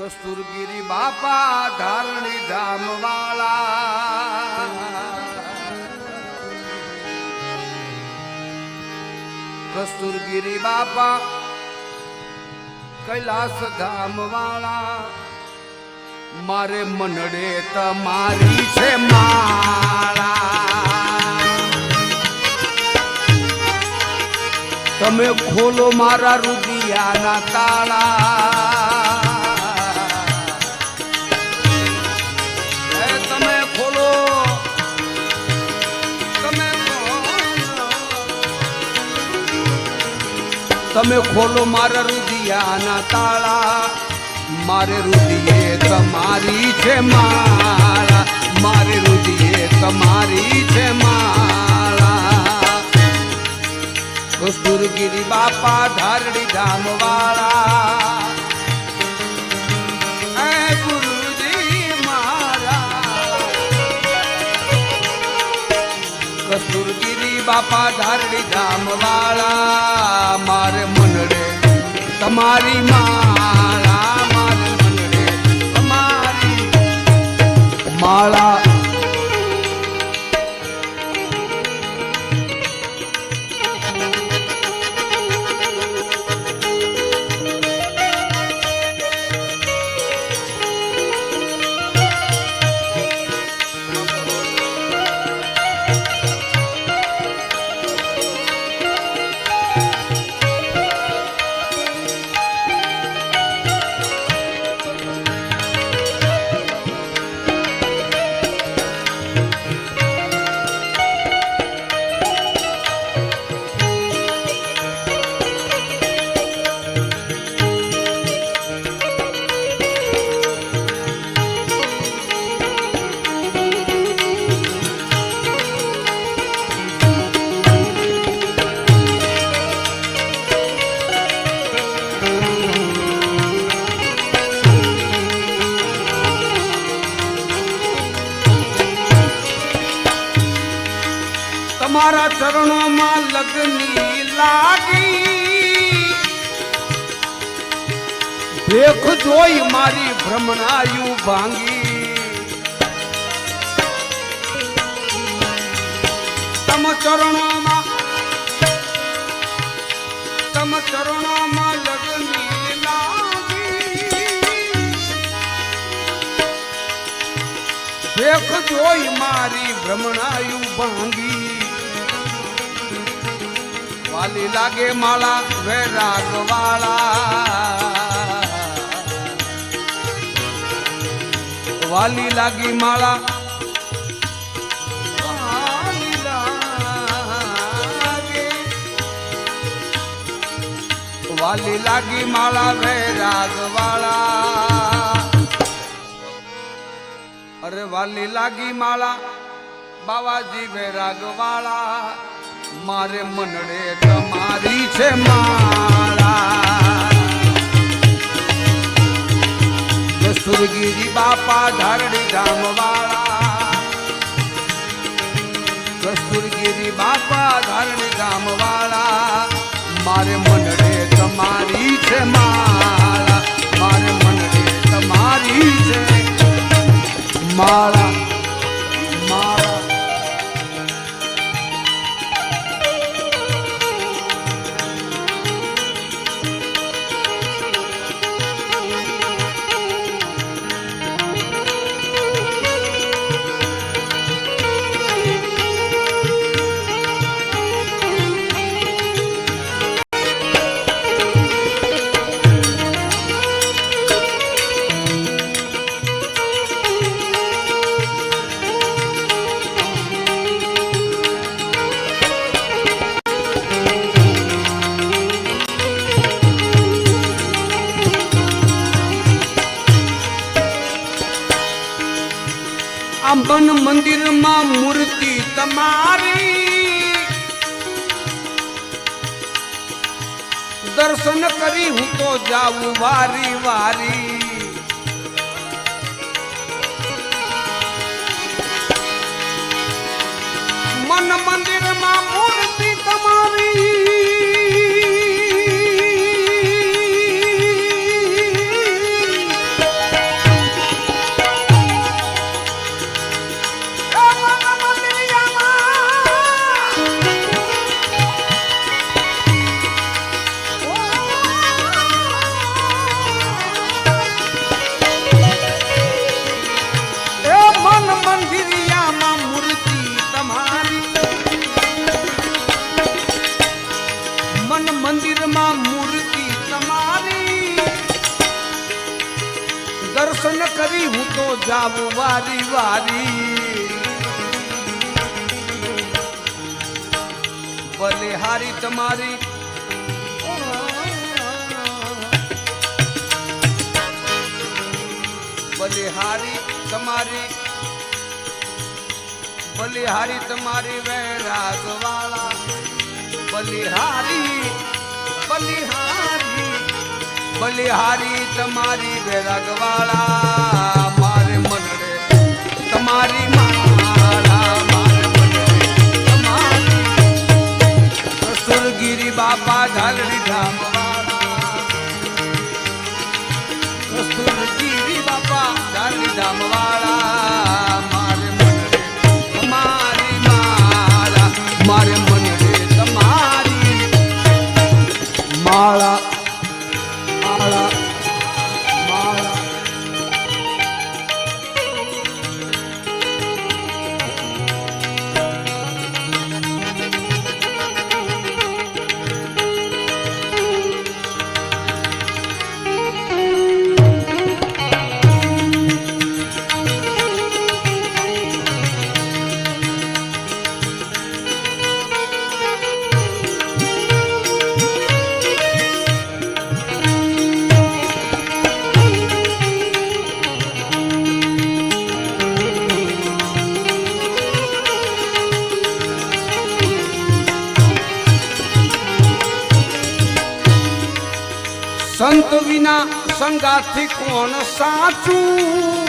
કસ્તુરગીરી બાપા ધારણી ધામ વાળા કસ્તુરગીરી બાપા કૈલાસ ધામ વાળા મારે મનડે તમારી છે માળા. તમે ખોલો મારા રુદિયાના તાળા. તમે ખોલો મારા રુદિયાના તાળા. મારે રુદિયે તમારી છે માળા. મારે રુદિયે તમારી છે માળા. કસ્તુરગીરી બાપા ધારડી ધામ બાપા ધારડી ધામ વાળા મારે મનડે તમારી માળા. ચરણોમાં લગ્ની લાગી ભેખ જોઈ મારી ભ્રમણાયું ભાંગી. તમ ચરણોમાં તમ ચરણોમાં લગ્ની લાગી ભેખ જોઈ મારી ભ્રમણાયું ભાંગી. વાલી લાગે માળા વૈરાગ વાળા. વાલી લાગી માળા, વાલી લાગે. માળા વૈરાગ વાળા. અરે વાલી લાગી માળા, બાવાજી વૈરાગ વાળા. મારે મનડે તમારી છે મારા સુરગીરી બાપા ધારડી ધામ વાળા કસ્તુરગીરી બાપા ધારણી ધામ વાળા મારે મનડે તમારી છે મારા મારે મનડે તમારી છે માળા. આંબન મંદિરમાં મૂર્તિ તમારી. દર્શન કરી હું તો જાઉં વારી વારી. જાવું વારી વારી. બલિહારી તમારી. બલિહારી તમારી. બલિહારી તમારી વૈરાગવાળા બલિહારી બલિહારી બલિહારી તમારી વૈરાગવાળા મારે સંગાથી કોણ સાચું?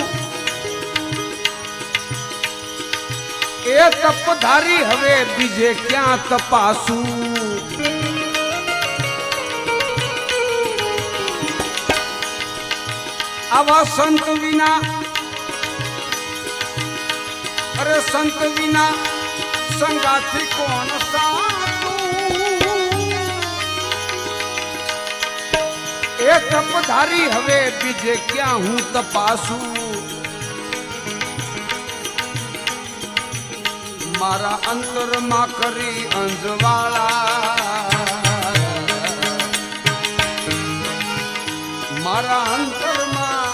એ તપધારી હવે બીજે ક્યાં તપાસું? આવા સંત વિના, અરે સંત વિના સંગાથી કોણ સાચું? એ તપધારી હવે બીજે ક્યાં હું તપાસું? મારા અંતરમાં કરી અંજવાળા. મારા અંતરમાં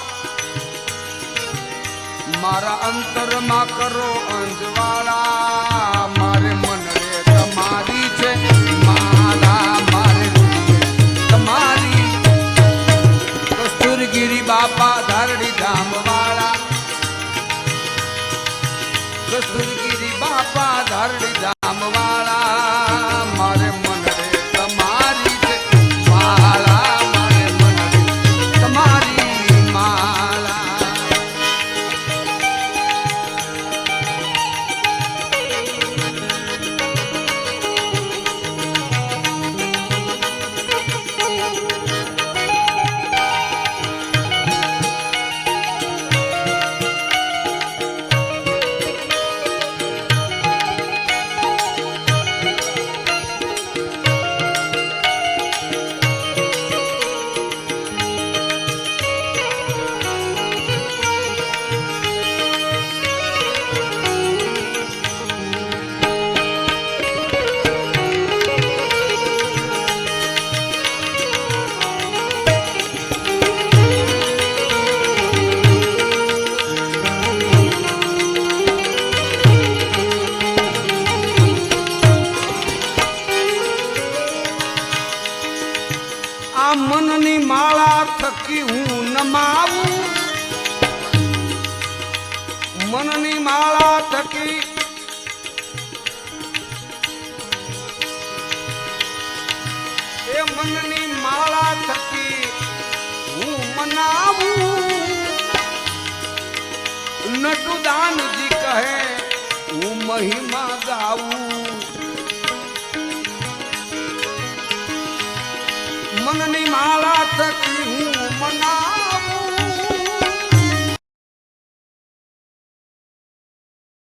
મારા અંતરમાં કરો મનની માળા થકી હું નમાવું. મનની માળા થકી એ મનની માળા થકી હું મનાવું. નટુદાનજી કહે, હું મહિમા ગાવું. મનની માળા થકી